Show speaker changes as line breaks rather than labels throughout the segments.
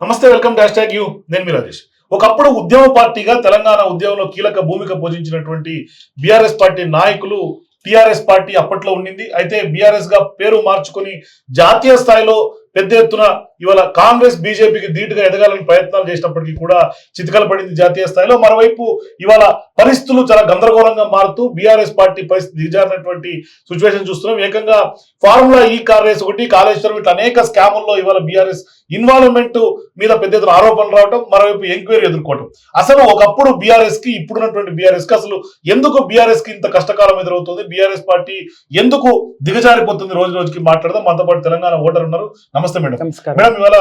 నమస్తే welcome dash tag you. నేను మీ రాజేష్. ఒకప్పుడు ఉద్యమ పార్టీగా తెలంగాణ ఉద్యమంలో కీలక భూమిక పూజించినటువంటి బీఆర్ఎస్ పార్టీ నాయకులు టిఆర్ఎస్ పార్టీ అప్పట్లో ఉండింది అయితే బీఆర్ఎస్గా పేరు మార్చుకుని జాతీయ స్థాయిలో పెద్ద ఎత్తున ఇవాళ కాంగ్రెస్ బీజేపీకి ధీటుగా ఎదగాలని ప్రయత్నాలు చేసినప్పటికీ కూడా చితికల పడింది జాతీయ స్థాయిలో. మరోవైపు ఇవాళ పరిస్థితులు చాలా గందరగోళంగా మారుతూ బీఆర్ఎస్ పార్టీ పరిస్థితి దిగజారినటువంటి సిచ్యువేషన్ చూస్తున్నాం. ఏకంగా ఫార్ములా ఈ కార్ రేస్ ఒకటి కాళేశ్వరం ఇట్లా అనేక స్కాముల్లో ఇవాళ బీఆర్ఎస్ ఇన్వాల్వ్మెంట్ మీద పెద్ద ఎత్తున ఆరోపణలు రావడం మరోవైపు ఎంక్వైరీ ఎదుర్కోవటం. అసలు ఒకప్పుడు బీఆర్ఎస్కి ఇప్పుడున్నటువంటి బీఆర్ఎస్కి అసలు ఎందుకు బీఆర్ఎస్కి ఇంత కష్టకాలం ఎదురవుతుంది? బీఆర్ఎస్ పార్టీ ఎందుకు దిగజారిపోతుంది? రోజు రోజుకి మాట్లాడదాం. మనతో పాటు తెలంగాణ ఓటర్ ఉన్నారు. నమస్తే మేడం మేడం ఇవాళ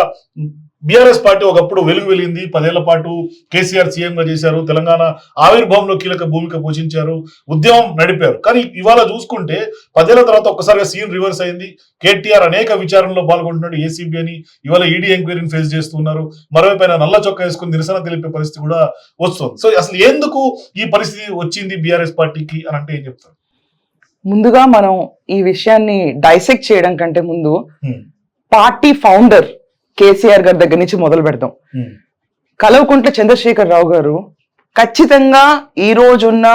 బీఆర్ఎస్ పార్టీ ఒకప్పుడు వెలుగు వెలిగింది. పదేళ్ళ పాటు కేసీఆర్ సీఎం గా చేశారు. తెలంగాణ ఆవిర్భావంలో కీలక భూమిక పోషించారు. ఉద్యమం నడిపారు. కానీ ఇవాళ చూసుకుంటే పదేళ్ళ తర్వాత ఒక్కసారిగా సీన్ రివర్స్ అయింది. కేటీఆర్ అనేక విచారణలో పాల్గొంటున్నాడు. ఏసీబీ అని ఇవాళ ఈడీ ఎంక్వైరీని ఫేస్ చేస్తున్నారు. మరోవైపు నల్ల చొక్కా వేసుకుని నిరసన తెలిపే పరిస్థితి కూడా వస్తుంది. సో అసలు ఎందుకు ఈ పరిస్థితి వచ్చింది బీఆర్ఎస్ పార్టీకి అని అంటే ఏం చెప్తారు?
ముందుగా మనం ఈ విషయాన్ని డైసెక్ట్ చేయడం కంటే ముందు. పార్టీ ఫౌండర్ కేసీఆర్ గారి దగ్గర నుంచి మొదలు
హ్మ్.
కలవకుంట్ల చంద్రశేఖర్ రావు గారు ఖచ్చితంగా ఈ రోజున్న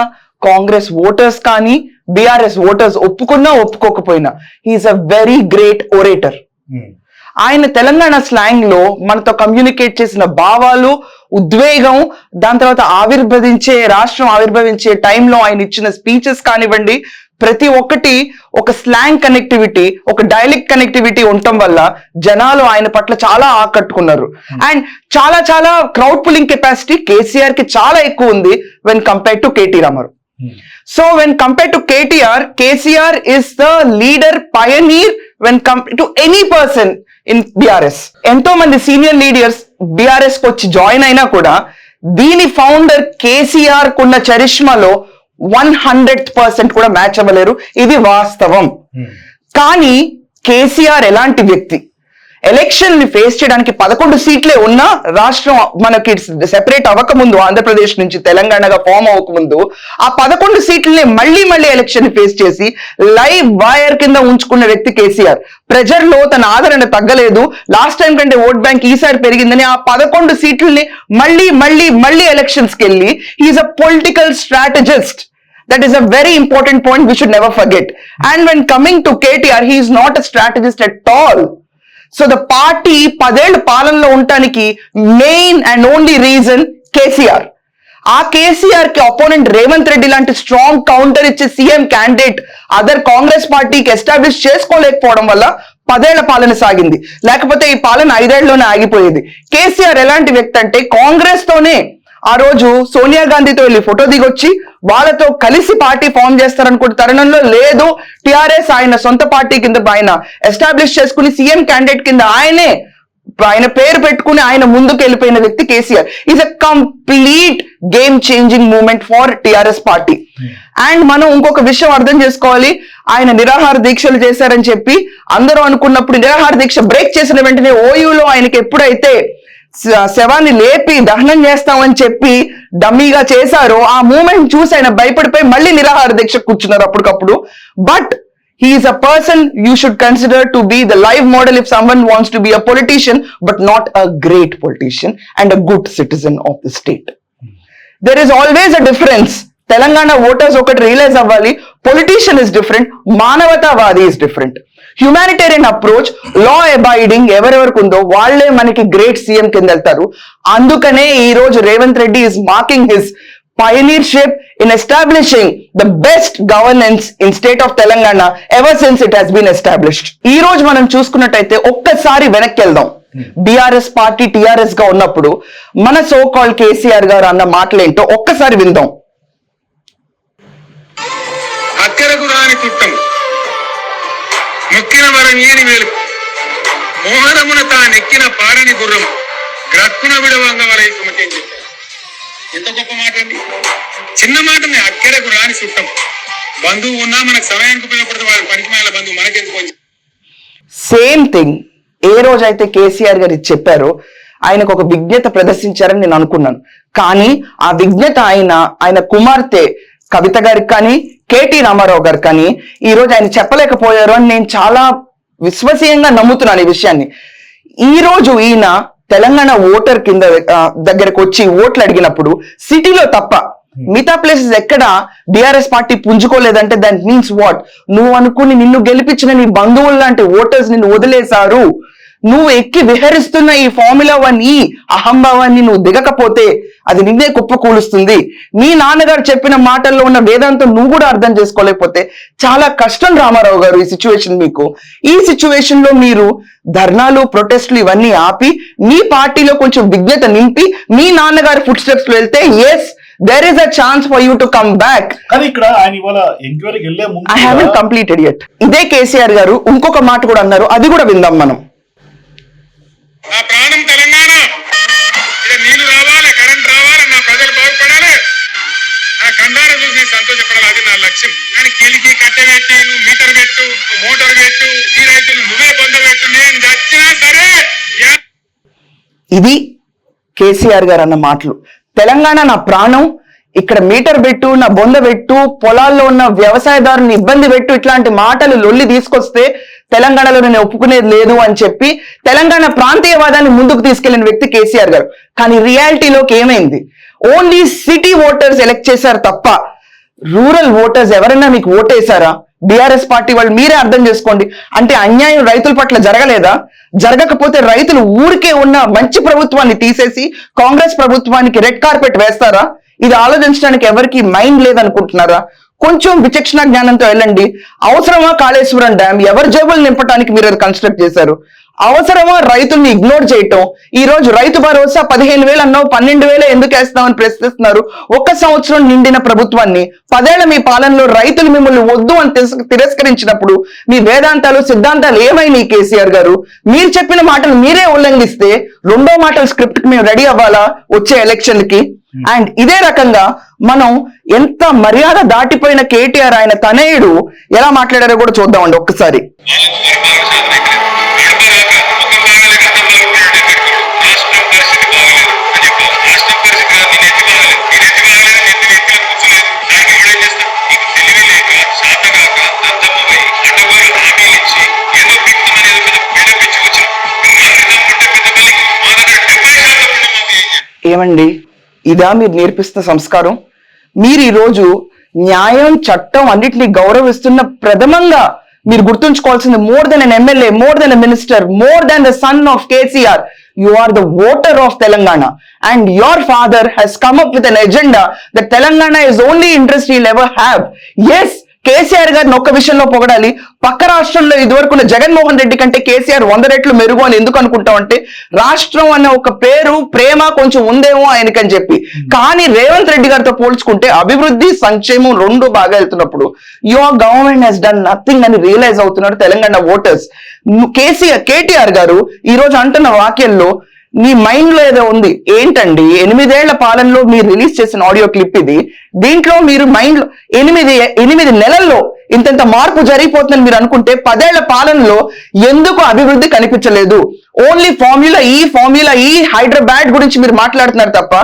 కాంగ్రెస్ ఓటర్స్ కానీ బీఆర్ఎస్ ఓటర్స్ ఒప్పుకున్నా ఒప్పుకోకపోయినా he's a very great orator
hmm.
ఆయన తెలంగాణ స్లాంగ్లో మనతో కమ్యూనికేట్ చేసిన భావాలు ఉద్వేగం దాని తర్వాత ఆవిర్భవించే రాష్ట్రం ఆవిర్భవించే టైంలో ఆయన ఇచ్చిన స్పీచెస్ కానివ్వండి ప్రతి ఒక్కటి ఒక స్లాంగ్ కనెక్టివిటీ ఒక డైలెక్ట్ కనెక్టివిటీ ఉండటం వల్ల జనాలు ఆయన పట్ల చాలా ఆకట్టుకున్నారు. అండ్ చాలా చాలా క్రౌడ్ పులింగ్ కెపాసిటీ కేసీఆర్కి చాలా ఎక్కువ ఉంది when compare to KT
Ramarao.
So when compare to KTR KCR is the leader pioneer when compare to any person in BRS ఎంతో మంది సీనియర్ లీడర్స్ బీఆర్ఎస్కి వచ్చి జాయిన్ అయినా కూడా దీని ఫౌండర్ కేసీఆర్ కున్న చరిష్మాలో వన్ హండ్రెడ్ పర్సెంట్ కూడా మ్యాచ్ అవ్వలేరు. ఇది వాస్తవం.
హ్మ్.
కానీ కేసీఆర్ ఎలాంటి వ్యక్తి? ఎలక్షన్ని ఫేస్ చేయడానికి పదకొండు సీట్లే ఉన్నా రాష్ట్రం మనకి సెపరేట్ అవ్వకముందు ఆంధ్రప్రదేశ్ నుంచి తెలంగాణగా ఫామ్ అవ్వకముందు ఆ పదకొండు సీట్లని మళ్ళీ మళ్ళీ ఎలక్షన్ని ఫేస్ చేసి లైవ్ వైర్ కింద ఉంచుకున్న వ్యక్తి కేసీఆర్. ప్రజల్లో తన ఆదరణ తగ్గలేదు. లాస్ట్ టైం కంటే ఓట్ బ్యాంక్ ఈసారి పెరిగిందని ఆ పదకొండు సీట్లని మళ్ళీ మళ్ళీ మళ్ళీ ఎలక్షన్స్కి వెళ్ళి he's a political strategist that is a very important point we should never forget. And when coming to ktr he is not a strategist at all. So the party పదేళ్ళ పాలనలో ఉండటానికి main and only reason KCR ఆ కేసీఆర్కి opponent Revanth Reddy లాంటి strong counter ఇచ్చే CM candidate other Congress పార్టీకి establish చేసుకోలేకపోవడం వల్ల పదేళ్ళ పాలన సాగింది. లేకపోతే ఈ పాలన ఐదేళ్ళలోనే ఆగిపోయేది. కేసీఆర్ ఎలాంటి వ్యక్తి అంటే కాంగ్రెస్ తోనే ఆ రోజు సోనియా గాంధీతో వెళ్ళి ఫోటో దిగొచ్చి వాళ్ళతో కలిసి పార్టీ ఫామ్ చేస్తారనుకుంటే తరుణంలో లేదు. టిఆర్ఎస్ ఆయన సొంత పార్టీ కింద ఆయన ఎస్టాబ్లిష్ చేసుకుని సీఎం క్యాండిడేట్ కింద ఆయనే ఆయన పేరు పెట్టుకుని ఆయన ముందుకు వెళ్ళిపోయిన వ్యక్తి KCR. Is a complete game changing moment for TRS party. And మనం ఇంకొక విషయం అర్థం చేసుకోవాలి. ఆయన నిరాహార దీక్షలు చేశారని చెప్పి అందరూ అనుకున్నప్పుడు నిరాహార దీక్ష బ్రేక్ చేసిన వెంటనే ఓయూలో ఆయనకి ఎప్పుడైతే శ- శవాన్ని లేపి దహనం చేస్తామని చెప్పి డమ్మీగా చేశారో ఆ మూమెంట్ చూసి ఆయన భయపడిపోయి మళ్ళీ నిరాహార దీక్ష కూర్చున్నారు అప్పటికప్పుడు. But he's a person you should consider to be the live model if someone wants to be a politician but not a great politician and a good citizen of the state there is always a difference Telangana voters ఒకటి realise అవ్వాలి. Politician is different మానవతావాది is different humanitarian approach లా avoiding ఎవరెవరికి ఉందో వాళ్ళే మనకి great CM కింద వెళ్తారు. అందుకనే ఈ రోజు Revanth Reddy is marking his pioneership in establishing the best governance in state of Telangana ever since it has been established. ఈ రోజు మనం చూసుకున్నట్టయితే ఒక్కసారి వెనక్కి వెళ్దాం. బీఆర్ఎస్ పార్టీ టిఆర్ఎస్గా ఉన్నప్పుడు మన సో కాల్ కేసీఆర్ గారు అన్న మాటలేంటో ఒక్కసారి విందాం.
ఏని వేలు మోహనమున తానెక్కిన పారని గుర్రం గ్రక్కున విడవంగ వలై సుమతి చెప్పారు. ఎంత గొప్ప మాట అండి. చిన్న మాటని అక్కరకు రాని చుట్టం బంధువు ఉన్నా మనకు సమయానికి ఉపయోగపడుతుంది వాళ్ళ పనికి మేల బంధువు మనకెందుకు
సేమ్ థింగ్ ఏ రోజైతే కేసీఆర్ గారు చెప్పారో ఆయనకు ఒక విజ్ఞత ప్రదర్శించారని నేను అనుకున్నాను. కానీ ఆ విజ్ఞత ఆయన ఆయన కుమార్తె కవిత గారికి కానీ కేటీ రామారావు గారు కానీ ఈ రోజు ఆయన చెప్పలేకపోయారు అని నేను చాలా విశ్వసనీయంగా నమ్ముతున్నాను ఈ విషయాన్ని. ఈ రోజు ఈయన తెలంగాణ ఓటర్ కింద దగ్గరకు వచ్చి ఓట్లు అడిగినప్పుడు సిటీలో తప్ప మిగతా ప్లేసెస్ ఎక్కడ బీఆర్ఎస్ పార్టీ పుంజుకోలేదంటే దట్ మీన్స్ వాట్ నువ్వు అనుకుని నిన్ను గెలిపించిన నీ బంధువులు లాంటి ఓటర్స్ నిన్ను వదిలేశారు. నువ్వు ఎక్కి విహరిస్తున్న ఈ ఫార్ములా వన్ ఈ అహంభావాన్ని నువ్వు దిగకపోతే అది నిన్నే కుప్పకూలుస్తుంది మీ నాన్నగారు చెప్పిన మాటల్లో ఉన్న వేదాంతం నువ్వు కూడా అర్థం చేసుకోలేకపోతే చాలా కష్టం రామారావు గారు ఈ సిచ్యువేషన్ మీకు. ఈ సిచ్యువేషన్లో మీరు ధర్నాలు ప్రొటెస్ట్లు ఇవన్నీ ఆపి మీ పార్టీలో కొంచెం విజ్ఞత నింపి మీ నాన్నగారి ఫుడ్ స్టెప్స్లో వెళ్తే yes there is a chance for you to come back
కానీ ఇక్కడ ఆయన ఇవాళ ఎంక్వైరీకి వెళ్ళే
ఐ హావెన్
ముందు
కంప్లీటెడ్ ఎట్ ఇదే కేసీఆర్ గారు ఇంకొక మాట కూడా అన్నారు. అది కూడా విందాం మనం.
ప్రాణం సంతోషపడాలి అది నా లక్ష్యం కానీ కిలికి కట్టె పెట్టి నువ్వు మీటర్ పెట్టు మోటార్ పెట్టు ఈ రైతులు నువ్వే బంద పెట్టు నేను చచ్చినా సరే
ఇది కేసీఆర్ గారు అన్న మాటలు. తెలంగాణ నా ప్రాణం ఇక్కడ మీటర్ పెట్టు నా బొంద పెట్టు పొలాల్లో ఉన్న వ్యవసాయదారుని ఇబ్బంది పెట్టు ఇట్లాంటి మాటలు లొల్లి తీసుకొస్తే తెలంగాణలో నేను ఒప్పుకునేది లేదు అని చెప్పి తెలంగాణ ప్రాంతీయవాదాన్ని ముందుకు తీసుకెళ్ళిన వ్యక్తి కేసీఆర్ గారు. కానీ రియాలిటీలోకి ఏమైంది? ఓన్లీ సిటీ ఓటర్స్ ఎలక్ట్ చేశారు తప్ప రూరల్ ఓటర్స్ ఎవరైనా మీకు ఓటేశారా? బీఆర్ఎస్ పార్టీ వాళ్ళు మీరే అర్థం చేసుకోండి. అంటే అన్యాయం రైతుల పట్ల జరగలేదా? జరగకపోతే రైతులు ఊరికే ఉన్న మంచి ప్రభుత్వాన్ని తీసేసి కాంగ్రెస్ ప్రభుత్వానికి రెడ్ కార్పెట్ వేస్తారా? ఇది ఆలోచించడానికి ఎవరికి మైండ్ లేదనుకుంటున్నారా? కొంచెం విచక్షణ జ్ఞానంతో వెళ్ళండి. అవసరమా కాళేశ్వరం డ్యామ్? ఎవరి జేబులు నింపడానికి మీరు అది కన్స్ట్రక్ట్ చేశారు? అవసరమా రైతుల్ని ఇగ్నోర్ చేయటం? ఈ రోజు రైతు భరోసా పదిహేను వేలు అన్నావు పన్నెండు వేలు ఎందుకు వేస్తామని ప్రశ్నిస్తున్నారు. ఒక్క సంవత్సరం నిండిన ప్రభుత్వాన్ని పదేళ్ళ మీ పాలనలో రైతులు మిమ్మల్ని వద్దు అని తిరస్- తిరస్కరించినప్పుడు మీ వేదాంతాలు సిద్ధాంతాలు ఏమైనాయి కేసీఆర్ గారు? మీరు చెప్పిన మాటలు మీరే ఉల్లంఘిస్తే రెండో మాటల స్క్రిప్ట్కి మేము రెడీ అవ్వాలా వచ్చే ఎలక్షన్కి అండ్ ఇదే రకంగా మనం ఎంత మర్యాద దాటిపోయిన కేటీఆర్ ఆయన తనయుడు ఎలా మాట్లాడారో కూడా చూద్దామండి ఒక్కసారి. ఏమండి? ఇదా మీరు నేర్పిస్తున్న సంస్కారం. మీరు ఈరోజు న్యాయం చట్టం అన్నిటిని గౌరవిస్తున్న ప్రథమంగా మీరు గుర్తుంచుకోవాల్సింది more than an MLA more than a minister more than the son of KCR you are the voter of Telangana and your father has come up with an agenda the Telangana is only interest you ever have as KCR గారిని ఒక్క విషయంలో పొగడాలి. పక్క రాష్ట్రంలో ఇదివరకున్న జగన్మోహన్ రెడ్డి కంటే కేసీఆర్ వంద రెట్లు మెరుగు అని ఎందుకు అనుకుంటాం అంటే రాష్ట్రం అనే ఒక పేరు ప్రేమ కొంచెం ఉందేమో ఆయనకని చెప్పి. కానీ రేవంత్ రెడ్డి గారితో పోల్చుకుంటే అభివృద్ధి సంక్షేమం రెండు బాగా వెళ్తున్నప్పుడు. Your government has done nothing అని రియలైజ్ అవుతున్నారు తెలంగాణ ఓటర్స్ కేసీఆర్ కేటీఆర్ గారు ఈ రోజు అంటున్న వాక్యంలో మీ మైండ్లో ఏదో ఉంది ఏంటండి? ఎనిమిదేళ్ళ పాలనలో మీరు రిలీజ్ చేసిన ఆడియో క్లిప్ ఇది. దీంట్లో మీరు మైండ్లో ఎనిమిది ఎనిమిది నెలల్లో ఇంతంత మార్పు జరిగిపోతుందని మీరు అనుకుంటే పదేళ్ళ పాలనలో ఎందుకు అభివృద్ధి కనిపించలేదు? ఓన్లీ ఫార్ములా ఈ ఫార్ములా ఈ హైదరాబాద్ గురించి మీరు మాట్లాడుతున్నారు తప్ప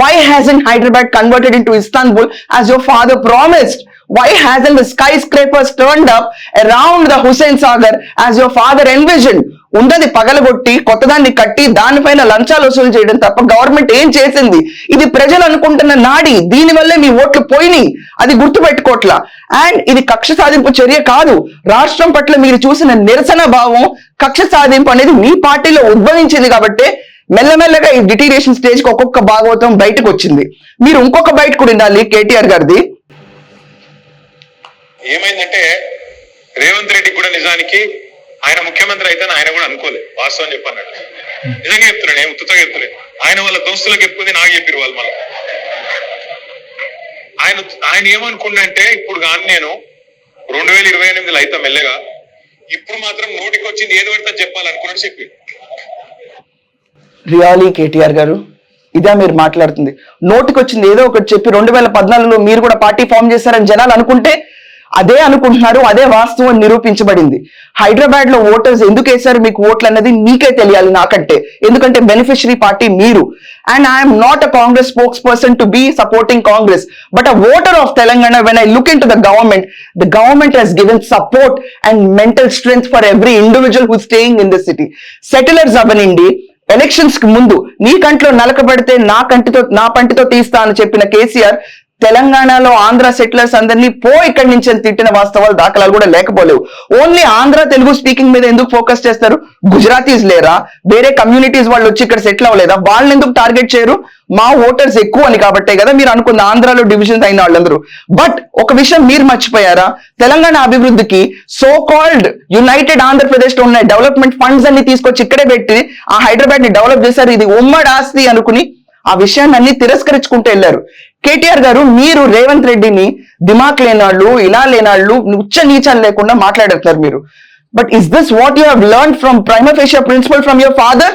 why has in Hyderabad converted into Istanbul as your father promised why hasn't the skyscrapers turned up around the Hussein Sagar as your father envisioned? ఉన్నది పగలగొట్టి కొత్తదాన్ని కట్టి దానిపైన లంచాలు వసూలు చేయడం తప్ప గవర్నమెంట్ ఏం చేసింది? ఇది ప్రజలు అనుకుంటున్న నాడి దీనివల్లే మీ ఓట్లు పోయినాయి. అది గుర్తుపెట్టుకోట్లా. అండ్ ఇది కక్ష సాధింపు చర్య కాదు. రాష్ట్రం పట్ల మీరు చూసిన నిరసన భావం కక్ష సాధింపు అనేది మీ పార్టీలో ఉద్భవించింది కాబట్టి మెల్లమెల్లగా ఈ డిటీరియేషన్ స్టేజ్కి ఒక్కొక్క భాగవతం బయటకు వచ్చింది. మీరు ఇంకొక బయట కూడా ఉండాలి కేటీఆర్ గారిది.
ఏమైందంటే రేవంత్ రెడ్డి కూడా నిజానికి ఆయన ముఖ్యమంత్రి అయితే ఆయన కూడా అనుకోలేదు. వాస్తవం చెప్పన్నాడు నిజంగా చెప్తున్నాడు ఏం ఉత్తుతో చెప్తలేదు ఆయన వాళ్ళ దోస్తులకు చెప్పుకుంది నాకు చెప్పారు వాళ్ళు మళ్ళీ. ఆయన ఆయన ఏమనుకున్నంటే ఇప్పుడు కానీ నేను రెండు వేల ఇరవై ఎనిమిదిలో అయితే మెల్లగా ఇప్పుడు మాత్రం నోటికి వచ్చింది ఏది పడితే చెప్పాలనుకున్నాడు చెప్పి.
రియాలీ కేటీఆర్ గారు ఇదే మీరు మాట్లాడుతుంది. నోటికి వచ్చింది ఏదో ఒకటి చెప్పి రెండు వేల పద్నాలుగులో మీరు కూడా పార్టీ ఫామ్ చేశారని జనాలు అనుకుంటే అదే అనుకుంటున్నారు అదే వాస్తవం నిరూపించబడింది. హైదరాబాద్లో ఓటర్స్ ఎందుకు వేశారు మీకు ఓట్లు అన్నది మీకే తెలియాలి నాకంటే. ఎందుకంటే బెనిఫిషరీ పార్టీ మీరు. And I'm not a Congress spokesperson to be supporting Congress but a voter of Telangana when I look into the government the government has given support and mental strength for every individual who staying in the city settlers అవనండి ఎలక్షన్స్కి ముందు నీ కంట్లో నలకబడితే నా కంటితో నా పంటితో తీస్తా అని చెప్పిన కేసీఆర్ తెలంగాణలో ఆంధ్ర సెటిలర్స్ అందరినీ పో ఇక్కడి నుంచి అని తిట్టిన వాస్తవాలు దాఖలాలు కూడా లేకపోలేవు. ఓన్లీ ఆంధ్ర తెలుగు స్పీకింగ్ మీద ఎందుకు ఫోకస్ చేస్తారు? గుజరాతీస్ లేరా? వేరే కమ్యూనిటీస్ వాళ్ళు వచ్చి ఇక్కడ సెటిల్ అవ్వలేదా? వాళ్ళని ఎందుకు టార్గెట్ చేయరు? మా ఓటర్స్ ఎక్కువ అని కాబట్టే కదా మీరు అనుకున్న ఆంధ్రాలో డివిజన్స్ అయిన వాళ్ళందరూ. బట్ ఒక విషయం మీరు మర్చిపోయారా? తెలంగాణ అభివృద్ధికి సో కాల్డ్ యునైటెడ్ ఆంధ్రప్రదేశ్లో ఉన్న డెవలప్మెంట్ ఫండ్స్ అన్ని తీసుకొచ్చి ఇక్కడే పెట్టి ఆ హైదరాబాద్ని డెవలప్ చేశారు. ఇది ఉమ్మడి ఆస్తి అనుకుని ఆ విషయాన్ని అన్ని తిరస్కరించుకుంటూ వెళ్ళారు. కేటీఆర్ గారు మీరు రేవంత్ రెడ్డిని దిమాక్ లేనాళ్ళు ఇలా లేనాళ్ళు ఉచ్చ నీచాలు లేకుండా మాట్లాడుతున్నారు మీరు. But is this what you have learn from prima facie principle from your father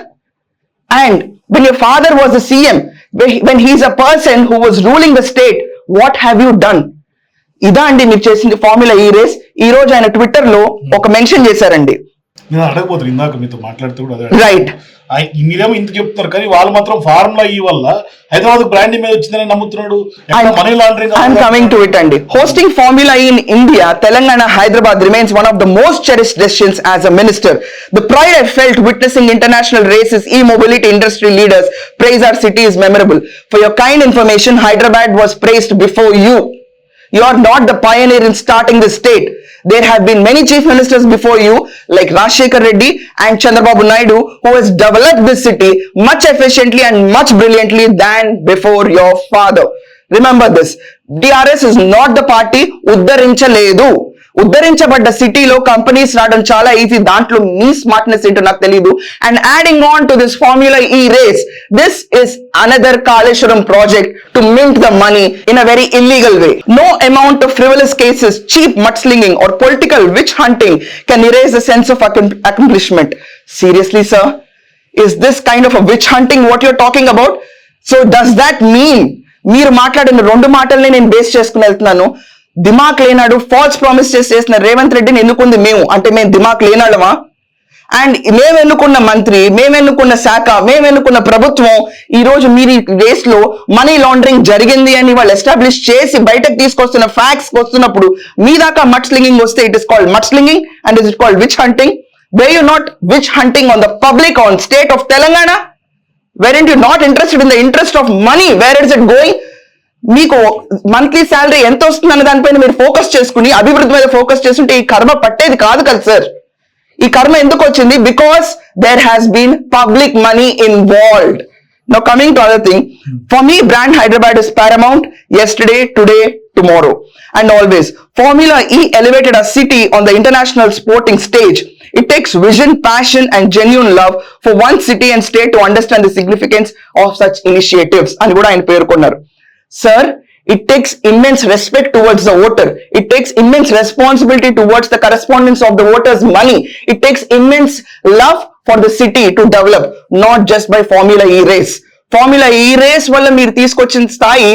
and when your father was a CM, when he- when he's a person who was ruling the state, what have you done? ఇదా అండి మీరు చేసింది formula ఈ race ఈ రోజు ఆయన ట్విట్టర్లో ఒక మెన్షన్ చేశారండి.
నేను అడగబోతున్నా ఇందాక మీతో మాట్లాడుతూ కూడా అదే
రైట్
మీరేమో ఇంత చెప్తున్నారు కానీ వాళ్ళు మాత్రం ఫార్ములా ఈ వల్ల హైదరాబాద్ బ్రాండ్ మీద వచ్చిందని నమ్ముతున్నాడు money laundering
I'm coming to it, Andy. Hosting Formula E in India, Telangana, Hyderabad remains one of the most cherished destinations as a minister. The pride I felt witnessing international races, e-mobility industry leaders praise our city is memorable. For your kind information, Hyderabad was praised before you. You are not the pioneer in starting the state. There have been many chief ministers before you like Rashekar Reddy and Chandrababu Naidu who has developed this city much efficiently and much brilliantly than before your father. Remember this. DRS is not the party Uddarinchaledu. ఉద్ధరించబడ్డ సిటీలో companies రావడం చాలా easy దాంట్లో మీ smartness ఏంటో నాకు తెలియదు and adding on to this formula E race this is another Kaleshwaram project to mint the money in a very illegal way no amount of frivolous cases cheap mud slinging or political witch hunting can erase the sense of accomplishment seriously sir is this kind of witch hunting what you're talking about so does that mean మీరు మాట్లాడిన రెండు మాటల్ని నేను base చేసుకుని వెళ్తున్నాను. దిమాక్ లేనాడు falls promise చేసి చేసిన రేవంత్ రెడ్డిని ఎన్నుకుంది మేము. అంటే మేము దిమాక్ లేనాడమా అండ్ మేము ఎన్నుకున్న మంత్రి మేము ఎన్నుకున్న శాఖ మేము ఎన్నుకున్న ప్రభుత్వం ఈ రోజు మీరు ఈ రేస్లో మనీ లాండరింగ్ జరిగింది అని వాళ్ళు ఎస్టాబ్లిష్ చేసి బయటకు తీసుకొస్తున్న ఫ్యాక్ట్స్ వస్తున్నప్పుడు మీ దాకా మట్ స్లింగింగ్ వస్తే it is called mud slinging and is called witch hunting way you not witch hunting on the public on state of Telangana weren't you not interested in the interest of money where it's it going మీకు monthly salary ఎంత వస్తుందన్న దానిపైన మీరు focus చేసుకుని అభివృద్ధి మీద focus చేసుకుంటే ఈ కర్మ పట్టేది కాదు కదా సార్ ఈ కర్మ ఎందుకు వచ్చింది? Because there has been public money in involved no coming to other thing for me brand Hyderabad is paramount yesterday today tomorrow and always formula E elevated a city on the international sporting stage it takes vision passion and genuine love for one city and state to understand the significance of such initiatives అని కూడా ఆయన పేర్కొన్నారు. Sir it takes immense respect towards the voter. It takes immense responsibility towards the correspondence of the voter's money. It takes immense love for the city to develop, not just by Formula E race. Formula E race వల్ల మీరు తీసుకొచ్చిన స్థాయి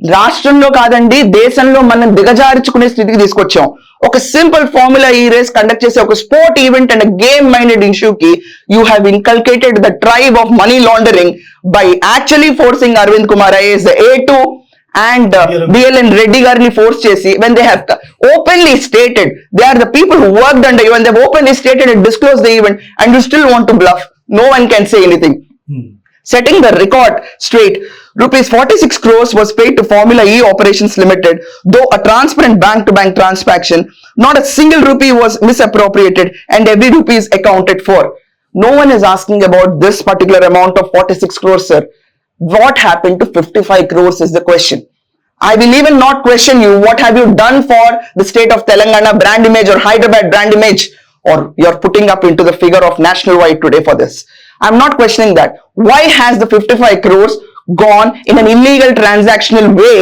రాష్ట్రంలో కాదండి దేశంలో మనం దిగజార్చుకునే స్థితికి తీసుకొచ్చాం. ఒక simple formula E race conduct చేసే ఒక sport event and game minded issue కి you have inculcated the tribe of money laundering by actually forcing Arvind Kumar IAS A two and BLN Reddy గారిని ఫోర్స్ చేసి when they have openly stated they are the people who work and you they openly stated disclose the event and you still want to bluff no one can say anything setting the record straight. Rupees 46 crores was paid to Formula E Operations Limited, though a transparent bank-to-bank transaction, not a single rupee was misappropriated and every rupee is accounted for. No one is asking about this particular amount of 46 crores, sir. What happened to 55 crores is the question. I will even not question you. What have you done for the state of Telangana brand image or Hyderabad brand image? Or you're putting up into the figure of national wide today for this. I'm not questioning that. Why has the 55 crores gone in an illegal transactional way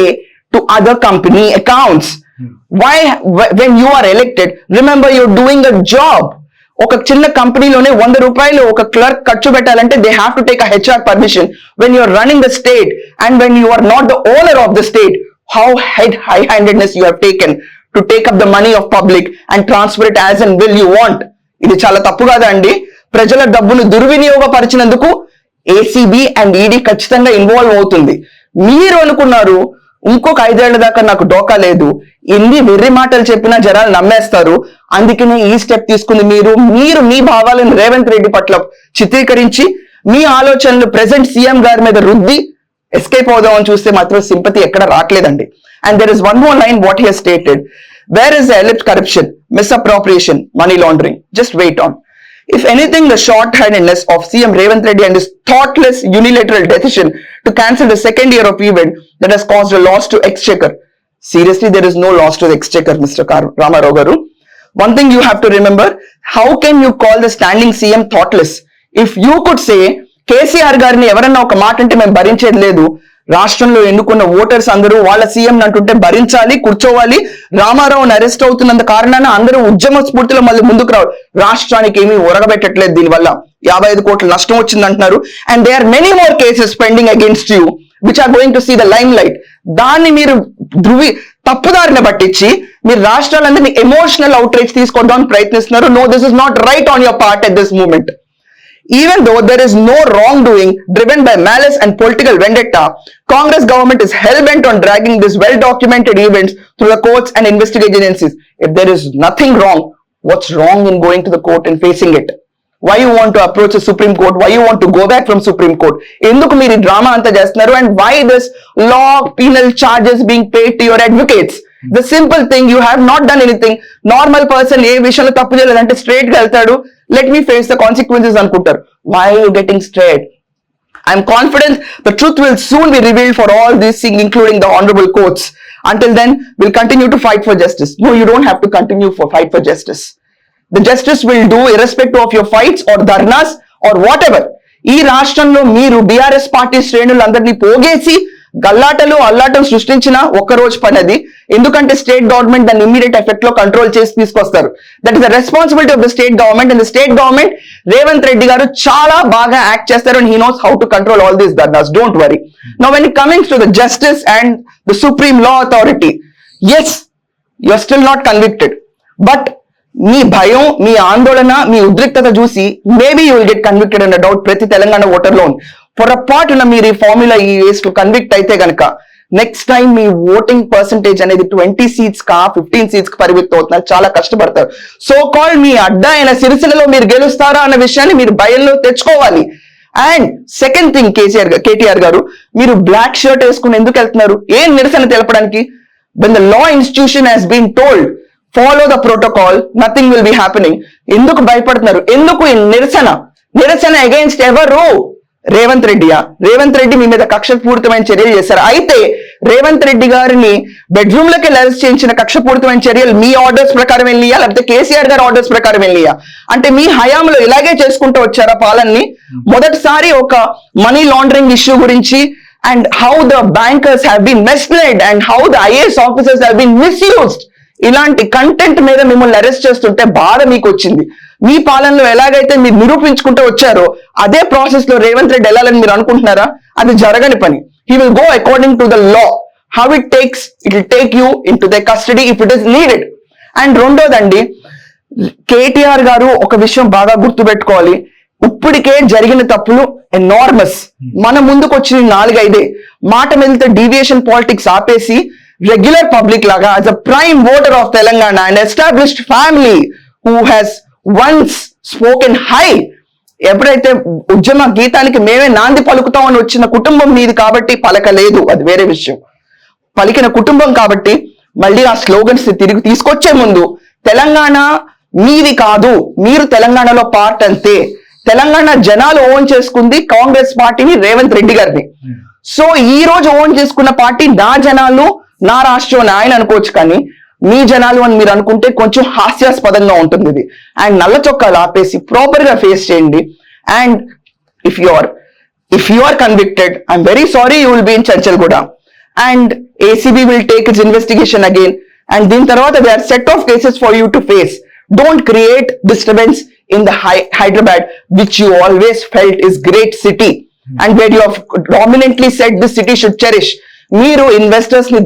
to other company accounts? Why, wh- when you are elected, remember you're doing a job. ఒక చిన్న కంపెనీలోనే వంద రూపాయలు ఒక clerk ఖర్చు పెట్టాలంటే they have to take a HR permission when you're running the state and when you are not the owner of the state how head high handedness you have taken to take up the money of public and transfer it as and will you want ఇది చాలా తప్పు కాదా అండి ప్రజల డబ్బును దుర్వినియోగపరిచినందుకు ACB and ED ఖచ్చితంగా involve అవుతుంది. మీరు అనుకున్నారు ఇంకొక ఐదేళ్ళ దాకా నాకు డోకా లేదు. ఎన్ని వెర్రి మాటలు చెప్పినా జనాలు నమ్మేస్తారు. అందుకనే ఈ స్టెప్ తీసుకుంది మీరు. మీరు మీ భావాలను రేవంత్ రెడ్డి పట్ల చిత్రీకరించి మీ ఆలోచనలు ప్రెసెంట్ సీఎం గారి మీద రుద్ది ఎస్కేప్ అవుదామని చూస్తే మాత్రం సింపతి ఎక్కడ రావట్లేదండి and there is one more line what he stated where is alleged corruption misappropriation money laundering just wait on If anything, the short-handedness of CM Revanth Reddy and his thoughtless unilateral decision to cancel the second year of event that has caused a loss to Exchequer. Seriously, there is no loss to the Exchequer, Mr. Kar- Ramarao Garu. One thing you have to remember, how can you call the standing CM thoughtless? If you could say, KCR గారిని ఎవరన్నా ఒక మాట అంటే మేము భరించేది లేదు రాష్ట్రంలో ఎన్నుకున్న voters అందరూ వాళ్ళ సీఎం అంటుంటే భరించాలి కూర్చోవాలి. రామారావుని అరెస్ట్ అవుతున్నంత కారణాన అందరూ ఉద్యమ స్ఫూర్తిలో మళ్ళీ ముందుకు రావు రాష్ట్రానికి ఏమీ ఒరగబెట్టట్లేదు దీనివల్ల. యాభై ఐదు కోట్ల నష్టం వచ్చింది అంటున్నారు and they are many more cases pending against you which are going to see the limelight దాన్ని మీరు ధృవి తప్పుదారిని పట్టించి మీరు రాష్ట్రాలందరినీ ఎమోషనల్ అవుట్రీచ్ తీసుకోవడానికి ప్రయత్నిస్తున్నారు. No this is not right on your part at this moment even though there is no wrongdoing driven by malice and political vendetta, Congress government is hell-bent on dragging these well-documented events through the courts and investigation agencies. If there is nothing wrong, what's wrong in going to the court and facing it? Why you want to approach the Supreme Court? Why you want to go back from Supreme Court? ఎందుకు మీరు ఈ drama అంతా చేస్తున్నారు and why this law penal charges being paid to your advocates the simple thing you have not done anything normal person ఏ విషయంలో తప్పు చేయలేదంటే స్ట్రేట్గా వెళ్తాడు Let me face the consequences అనుకుంటారు why you getting straight I'm confident the truth will soon be revealed for all these things, including the honorable courts. Until then, we'll continue to fight for justice. No, you don't have to continue for fight for justice. The justice will do irrespective of your fights or dharnas or whatever. ఈ రాష్ట్రంలో మీరు BRS party శ్రేణులందరినీ పోగేసి గల్లాటలు అల్లాటం సృష్టించిన ఒక్క రోజు పని అది. ఎందుకంటే state government దాన్ని ఇమీడియట్ ఎఫెక్ట్లో కంట్రోల్ చేసి తీసుకొస్తారు. That is the responsibility of the state government and the state government Revanth Reddy గారు చాలా బాగా యాక్ట్ చేస్తారు and he knows how to control all these dharnas don't worry no when comings to the justice and the supreme law authority yes you are still not convicted but మీ భయం మీ ఆందోళన మీ ఉద్రిక్తత చూసి maybe you will get convicted అన్న doubt ప్రతి తెలంగాణ ఓటర్లో ఉంది. పొరపాటున మీరు ఈ ఫార్ములా ఈ వేస్ కన్విక్ట్ అయితే గనక నెక్స్ట్ టైం మీ ఓటింగ్ పర్సంటేజ్ అనేది ట్వంటీ సీట్స్ కా ఫిఫ్టీన్ సీట్స్కి పరిమితం అవుతున్నారు చాలా కష్టపడతారు. సో కాల్ మీ అడ్డా అయిన సిరిసిలలో మీరు గెలుస్తారా అన్న విషయాన్ని మీరు భయంలో తెచ్చుకోవాలి. అండ్ సెకండ్ థింగ్ కేసీఆర్ గారు కేటీఆర్ గారు మీరు బ్లాక్ షర్ట్ వేసుకుని ఎందుకు వెళ్తున్నారు? ఏం నిరసన తెలపడానికి? When the law institution has been told follow the protocol nothing will be happening ఎందుకు భయపడుతున్నారు? ఎందుకు ఈ నిరసన? నిరసన అగైన్స్ట్ ఎవరు? రేవంత్ రెడ్డియా రేవంత్ రెడ్డి మీ మీద కక్షపూరితమైన చర్యలు చేశారు. అయితే రేవంత్ రెడ్డి గారిని బెడ్రూమ్లోకి అరెస్ట్ చేయించిన కక్షపూరితమైన చర్యలు మీ ఆర్డర్స్ ప్రకారం వెళ్ళియా? లేకపోతే కేసీఆర్ గారి ఆర్డర్స్ ప్రకారం వెళ్ళియా? అంటే మీ హయాంలో ఇలాగే చేసుకుంటూ వచ్చారా పాలన్ని? మొదటిసారి ఒక మనీ లాండరింగ్ ఇష్యూ గురించి and how the bankers have been misled and how the IAS officers have been misused. ఇలాంటి కంటెంట్ మీద మిమ్మల్ని అరెస్ట్ చేస్తుంటే బాధ మీకు వచ్చింది. మీ పాలనలో ఎలాగైతే మీరు నిరూపించుకుంటూ వచ్చారో అదే ప్రాసెస్లో రేవంత్ రెడ్డి వెళ్ళాలని మీరు అనుకుంటున్నారా? అది జరగని పని. He will go according to the law how it takes it will take you into the custody if it is needed and రెండోదండి KTR గారు ఒక విషయం బాగా గుర్తుపెట్టుకోవాలి. ఇప్పటికే జరిగిన తప్పులు ఎనార్మస్ మన ముందుకు వచ్చిన నాలుగైదే. మాట మీద డీవియేషన్ పాలిటిక్స్ ఆపేసి రెగ్యులర్ పబ్లిక్ లాగా as a prime voter of Telangana and established family who has once spoken high ఎప్పుడైతే ఉద్యమ గీతానికి మేమే నాంది పలుకుతామని వచ్చిన కుటుంబం మీది కాబట్టి పలకలేదు. అది వేరే విషయం. పలికిన కుటుంబం కాబట్టి మళ్ళీ ఆ స్లోగన్స్ తిరిగి తీసుకొచ్చే ముందు తెలంగాణ మీది కాదు మీరు తెలంగాణలో పార్ట్ అంతే. తెలంగాణ జనాలు ఓన్ చేసుకుంది కాంగ్రెస్ పార్టీని రేవంత్ రెడ్డి గారిని సో ఈ రోజు ఓన్ చేసుకున్న పార్టీ నా జనాలు నా రాష్ట్రం ఆయన అనుకోవచ్చు కానీ మీ జనాలు అని మీరు అనుకుంటే కొంచెం హాస్యాస్పదంగా ఉంటుంది ఇది. అండ్ నల్ల చొక్కా లాపేసి ప్రాపర్గా ఫేస్ చేయండి. And if you are if you are convicted I'm very sorry you will be in Churchill కూడా and ACB will take is investigation again and దీని తర్వాత they are set of cases for you to face don't create disturbance in the Hyderabad which you always felt is great city and what you eminently said this city should cherish మీరు ఇన్వెస్టర్స్ని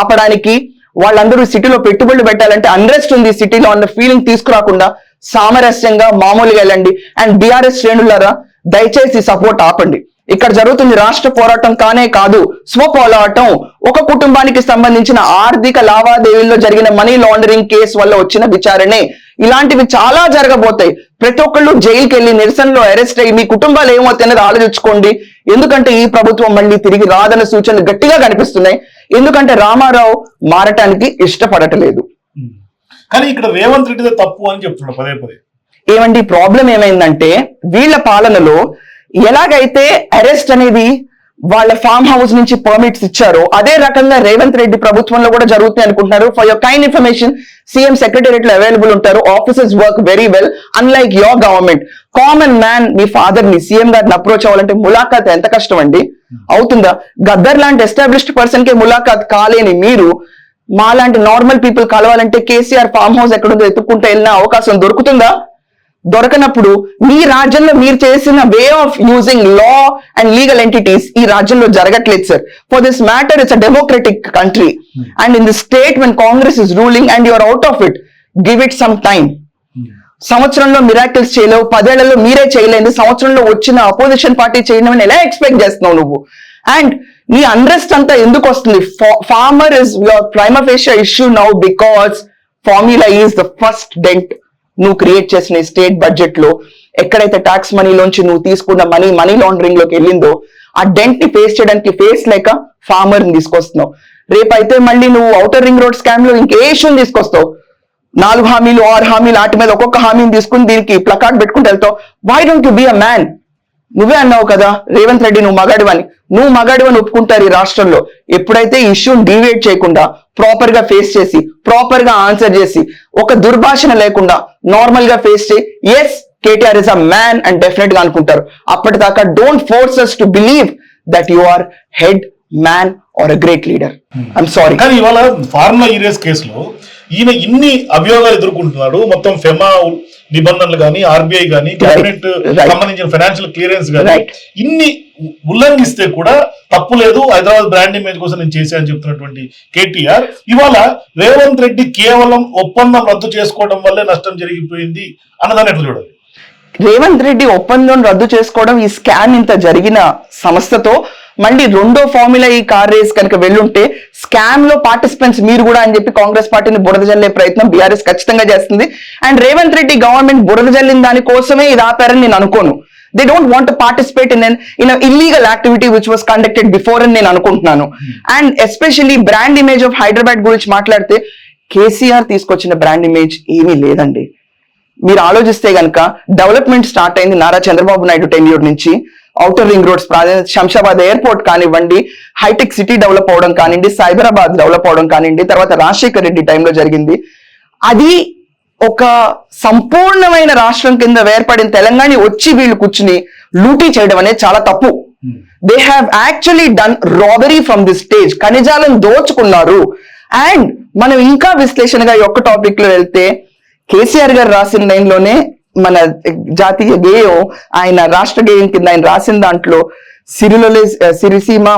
ఆపడానికి వాళ్ళందరూ సిటీలో పెట్టుబడులు పెట్టాలంటే unrest ఉంది సిటీలో అన్న ఫీలింగ్ తీసుకురాకుండా సామరస్యంగా మామూలుగా వెళ్ళండి. అండ్ బీఆర్ఎస్ శ్రేణులారా దయచేసి సపోర్ట్ ఆపండి. ఇక్కడ జరుగుతుంది రాష్ట్ర పోరాటం కానే కాదు స్వపోరాటం ఒక కుటుంబానికి సంబంధించిన ఆర్థిక లావాదేవీల్లో జరిగిన మనీ లాండరింగ్ కేసు వల్ల వచ్చిన విచారణే. ఇలాంటివి చాలా జరగబోతాయి. ప్రతి ఒక్కళ్ళు జైలుకి వెళ్ళి నిరసనలో అరెస్ట్ అయ్యి మీ కుటుంబాలు ఏమవుతాయి అనేది ఆలోచించుకోండి. ఎందుకంటే ఈ ప్రభుత్వం మళ్ళీ తిరిగి రాదన్న సూచనలు గట్టిగా కనిపిస్తున్నాయి. ఎందుకంటే రామారావు మారటానికి ఇష్టపడటలేదు.
కానీ ఇక్కడ రేవంత్ రెడ్డిదే తప్పు అని చెప్తున్నాడు పదే పదే.
ఏమండి ప్రాబ్లం ఏమైందంటే వీళ్ళ పాలనలో ఎలాగైతే అరెస్ట్ అనేది వాళ్ళ ఫామ్ హౌస్ నుంచి పర్మిట్స్ ఇచ్చారో. అదే రకంగా రేవంత్ రెడ్డి ప్రభుత్వంలో కూడా జరుగుతుంది అనుకుంటున్నారు. For your kind information CM సెక్రటేరియట్లో అవైలబుల్ ఉంటారు. Offices work very well unlike your government common man మీ ఫాదర్ని సీఎం గారిని అప్రోచ్ అవ్వాలంటే ములాఖాత్ ఎంత కష్టం అండి? అవుతుందా? గద్దర్ లాంటి ఎస్టాబ్లిష్డ్ పర్సన్కి ములాఖాత్ కాలేని మీరు మాలాంటి నార్మల్ పీపుల్ కలవాలంటే కేసీఆర్ ఫామ్ హౌస్ ఎక్కడుందో ఎత్తుక్కుంటే వెళ్ళిన అవకాశం దొరుకుతుందా? దొరకనప్పుడు మీ రాజ్యంలో మీరు చేసిన way of using law and legal entities ఈ రాజ్యంలో జరగట్లేదు sir for this matter it's a democratic country and in the state when Congress is ruling and you're out of it give it some time సంవత్సరంలో miracles చేయలేవు పదేళ్ళలో మీరే చేయలేదు సంవత్సరంలో వచ్చిన అపోజిషన్ పార్టీ చేయడం ఎలా ఎక్స్పెక్ట్ చేస్తున్నావు నువ్వు? అండ్ నీ అన్రెస్ట్ అంతా ఎందుకు వస్తుంది? Farmer is your prima facie issue now because formula is the first dent నువ్వు క్రియేట్ చేసిన స్టేట్ బడ్జెట్లో ఎక్కడైతే ట్యాక్స్ మనీలోంచి నువ్వు తీసుకున్న మనీ మనీ లాండరింగ్లోకి వెళ్ళిందో ఆ డెంట్ని ఫేస్ చేయడానికి ఫేస్ లేక ఫార్మర్ని తీసుకొస్తున్నావు. రేపైతే మళ్ళీ నువ్వు అవుటర్ రింగ్ రోడ్ స్కామ్లో ఇంకే ఇష్యూని తీసుకొస్తావు. నాలుగు హామీలు ఆరు హామీలు వాటి మీద ఒక్కొక్క హామీని తీసుకుని దీనికి ప్లకార్డ్ పెట్టుకుంటూ వెళ్తావు. Why don't you be a man నువ్వే అన్నావు కదా రేవంత్ రెడ్డి నువ్వు మగాడివని. నువ్వు మగాడివని ఒప్పుకుంటారు ఈ రాష్ట్రంలో. ఎప్పుడైతే ఇష్యూని డీవియేట్ చేయకుండా ప్రాపర్గా ఫేస్ చేసి ప్రాపర్గా ఆన్సర్ చేసి ఒక దుర్భాషణ లేకుండా నార్మల్గా ఫేస్ చేయి. Yes KTR is a man and డెఫినెట్గా అనుకుంటారు. అప్పటిదాకా don't force us to believe that you are head man are a great leader I'm sorry
కానీ ఇవాళ ఫార్ములా ఈరేస్ కేసులో ఈయన ఇన్ని అభియోగాలు ఎదుర్కొంటున్నాడు. మొత్తం ఫెమా నిబంధనలు కానీ ఆర్బీఐ కానీ కేబినెట్
right.
సంబంధించిన ఫైనాన్షియల్ క్లియరెన్స్ కానీ. ఇన్ని ఉల్లంఘిస్తే కూడా తప్పు లేదు హైదరాబాద్ బ్రాండ్ ఇమేజ్ కోసం నేను చేశాను చెప్తున్నటువంటి కేటీఆర్ ఇవాళ రేవంత్ రెడ్డి కేవలం ఒప్పందం రద్దు చేసుకోవడం వల్లే నష్టం జరిగిపోయింది అన్నదాన్ని ఎట్లా చూడాలి
రేవంత్ రెడ్డి ఒప్పందం రద్దు చేసుకోవడం ఈ స్కామ్ ఇంత జరిగిన సంస్థతో మళ్ళీ రెండో ఫార్ములా ఈ కార్ రేస్ కనుక వెళ్ళుంటే స్కామ్లో పార్టిసిపెంట్స్ మీరు కూడా అని చెప్పి కాంగ్రెస్ పార్టీని బురద జల్లే ప్రయత్నం బీఆర్ఎస్ ఖచ్చితంగా చేస్తుంది. అండ్ రేవంత్ రెడ్డి గవర్నమెంట్ బురద జల్లిన దానికోసమే ఇది ఆపారని నేను అనుకోను. They don't want participate in in illegal activity which was conducted before అని నేను అనుకుంటున్నాను. And especially brand image of Hyderabad గురించి మాట్లాడితే కేసీఆర్ తీసుకొచ్చిన బ్రాండ్ ఇమేజ్ ఏమీ లేదండి. మీరు ఆలోచిస్తే గనక డెవలప్మెంట్ స్టార్ట్ అయింది నారా చంద్రబాబు నాయుడు టెన్యూర్ నుంచి. Outer ring roads Shamshabad airport కానివ్వండి హైటెక్ సిటీ డెవలప్ అవడం కానివ్వండి సైబరాబాద్ డెవలప్ అవడం కానివ్వండి తర్వాత రాజశేఖర్ రెడ్డి టైంలో జరిగింది. అది ఒక సంపూర్ణమైన రాష్ట్రం కింద వేర్పడిన తెలంగాణ వచ్చి వీళ్ళు కూర్చుని లూటీ చేయడం అనేది చాలా తప్పు. They have actually done robbery from the stage ఖనిజాలను దోచుకున్నారు. అండ్ మనం ఇంకా విశ్లేషణగా ఒక్క టాపిక్లో వెళ్తే కేసీఆర్ గారు రాసిన లైన్లోనే మన జాతీయ గేయం ఆయన రాష్ట్ర గేయం కింద ఆయన రాసిన దాంట్లో సిరిలోలే సిరిసీమ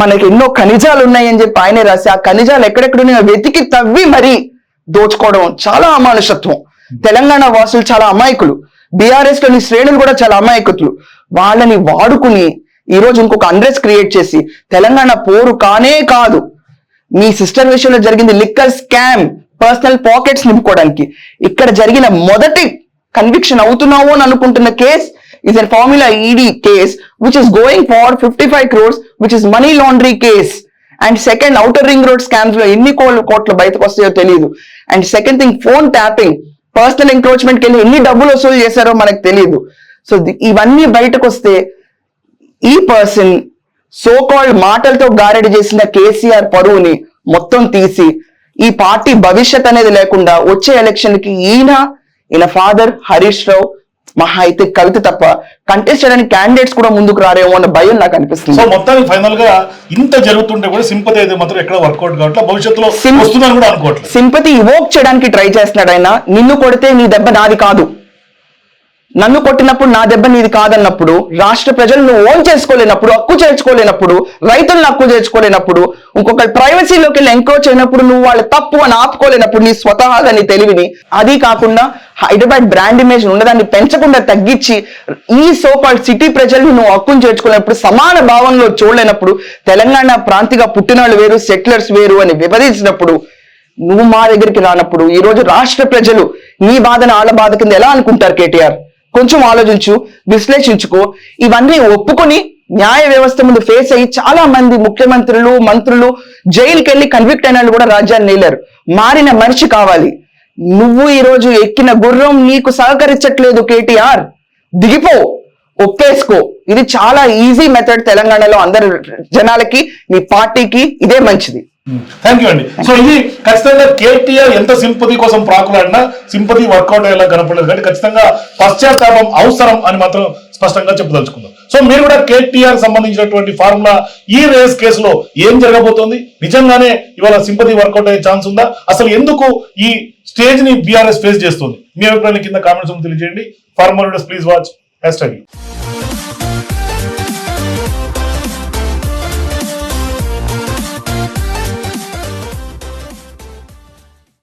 మనకి ఎన్నో ఖనిజాలు ఉన్నాయని చెప్పి ఆయనే రాసి ఆ ఖనిజాలు ఎక్కడెక్కడున్నాయో వెతికి తవ్వి మరీ దోచుకోవడం చాలా అమానుషత్వం. తెలంగాణ వాసులు చాలా అమాయకులు. బీఆర్ఎస్లోని శ్రేణులు కూడా చాలా అమాయకులు వాళ్ళని వాడుకుని ఈ రోజు ఇంకొక అండ్రెస్ క్రియేట్ చేసి తెలంగాణ పోరు కానే కాదు. మీ సిస్టర్ విషయంలో జరిగింది లిక్కర్ స్కామ్ పర్సనల్ పాకెట్స్ నింపుకోవడానికి. ఇక్కడ జరిగిన మొదటి కన్విక్షన్ అవుతున్నావు అని అనుకుంటున్న case is an formula ED case which is going for fifty five crores which is money laundry case and second outer ring road స్కామ్స్లో ఎన్ని కోట్ల కోట్లు బయటకు వస్తాయో తెలియదు and second thing phone tapping personal encroachment కెళ్ళి వెళ్ళి ఎన్ని డబ్బులు వసూలు చేశారో మనకు తెలియదు సో ఇవన్నీ బయటకు వస్తే ఈ పర్సన్ సో కాల్డ్ మాటలతో గారెడి చేసిన కేసీఆర్ పరువుని మొత్తం తీసి ఈ పార్టీ భవిష్యత్ అనేది లేకుండా వచ్చే ఎలక్షన్కి ఈయన ఈయన ఫాదర్ హరీష్ రావు మహా అయితే కవిత తప్ప కంటెస్ట్ చేయడానికి క్యాండిడేట్స్ కూడా ముందుకు రారేమో అన్న భయం నాకు
సో
అనిపిస్తుంది
మొత్తానికి ఫైనల్గా ఇంత జరుగుతుంటే కూడా సింపతి అయితే మాత్రం ఎక్కడ వర్కౌట్ కావట్లేదు భవిష్యత్తులో వస్తుందని కూడా అనుకోవట్లేదు
సింపతి ఇవోక్ చేయడానికి ట్రై చేస్తున్నాడు ఆయన. నిన్ను కొడితే నీ దెబ్బ నాది కాదు. నన్ను కొట్టినప్పుడు నా దెబ్బ నీది కాదన్నప్పుడు రాష్ట్ర ప్రజలను ఓన్ చేసుకోలేనప్పుడు హక్కు చేర్చుకోలేనప్పుడు రైతులను హక్కు చేర్చుకోలేనప్పుడు ఇంకొకరి ప్రైవసీలోకి వెళ్ళి ఎంక్రోచ్ అయినప్పుడు నువ్వు వాళ్ళ తప్పు అని ఆపుకోలేనప్పుడు నీ స్వతహాగా నీ తెలివిని. అది కాకుండా హైదరాబాద్ బ్రాండ్ ఇమేజ్ ఉన్నదాన్ని పెంచకుండా తగ్గించి ఈ సోపాల్ సిటీ ప్రజల్ని నువ్వు హక్కును చేర్చుకోలేనప్పుడు సమాన భావంలో చూడలేనప్పుడు తెలంగాణ ప్రాంతిగా పుట్టినాళ్ళు వేరు సెటిలర్స్ వేరు అని విభజించినప్పుడు నువ్వు మా దగ్గరికి రానప్పుడు ఈ రోజు రాష్ట్ర ప్రజలు నీ బాధను ఆళ్ళ బాధ కింద ఎలా అనుకుంటారు కేటీఆర్? కొంచెం ఆలోచించు విశ్లేషించుకో. ఇవన్నీ ఒప్పుకొని న్యాయ వ్యవస్థ ముందు ఫేస్ అయ్యి చాలా మంది ముఖ్యమంత్రులు మంత్రులు జైలుకి వెళ్ళి కన్విక్ట్ అయిన వాళ్ళు కూడా రాజ్యాన్ని నేలారు మారిన మనిషి కావాలి. నువ్వు ఈరోజు ఎక్కిన గుర్రం నీకు సహకరించట్లేదు కేటీఆర్. దిగిపో ఒప్పేసుకో. ఇది చాలా ఈజీ మెథడ్ తెలంగాణలో అందరు జనాలకి మీ పార్టీకి ఇదే మంచిది.
థ్యాంక్ యూ అండి సో ఇది ఖచ్చితంగా కేటీఆర్ ఎంత సింపతి కోసం ప్రాకులాడినా సింపతి వర్కౌట్ అయ్యేలా కనపడలేదు. కానీ ఖచ్చితంగా పశ్చాత్తాపం అవసరం అని మాత్రం స్పష్టంగా చెప్పదలుచుకుందాం సో మీరు కూడా కేటీఆర్ సంబంధించినటువంటి ఫార్ములా ఈ రేస్ కేసులో ఏం జరగబోతోంది? నిజంగానే ఇవాళ సింపతి వర్కౌట్ అయ్యే ఛాన్స్ ఉందా? అసలు ఎందుకు ఈ స్టేజ్ని బీఆర్ఎస్ ఫేస్ చేస్తుంది? మీ అభిప్రాయాన్ని కింద కామెంట్స్ తెలియజేయండి. Formal please watch hash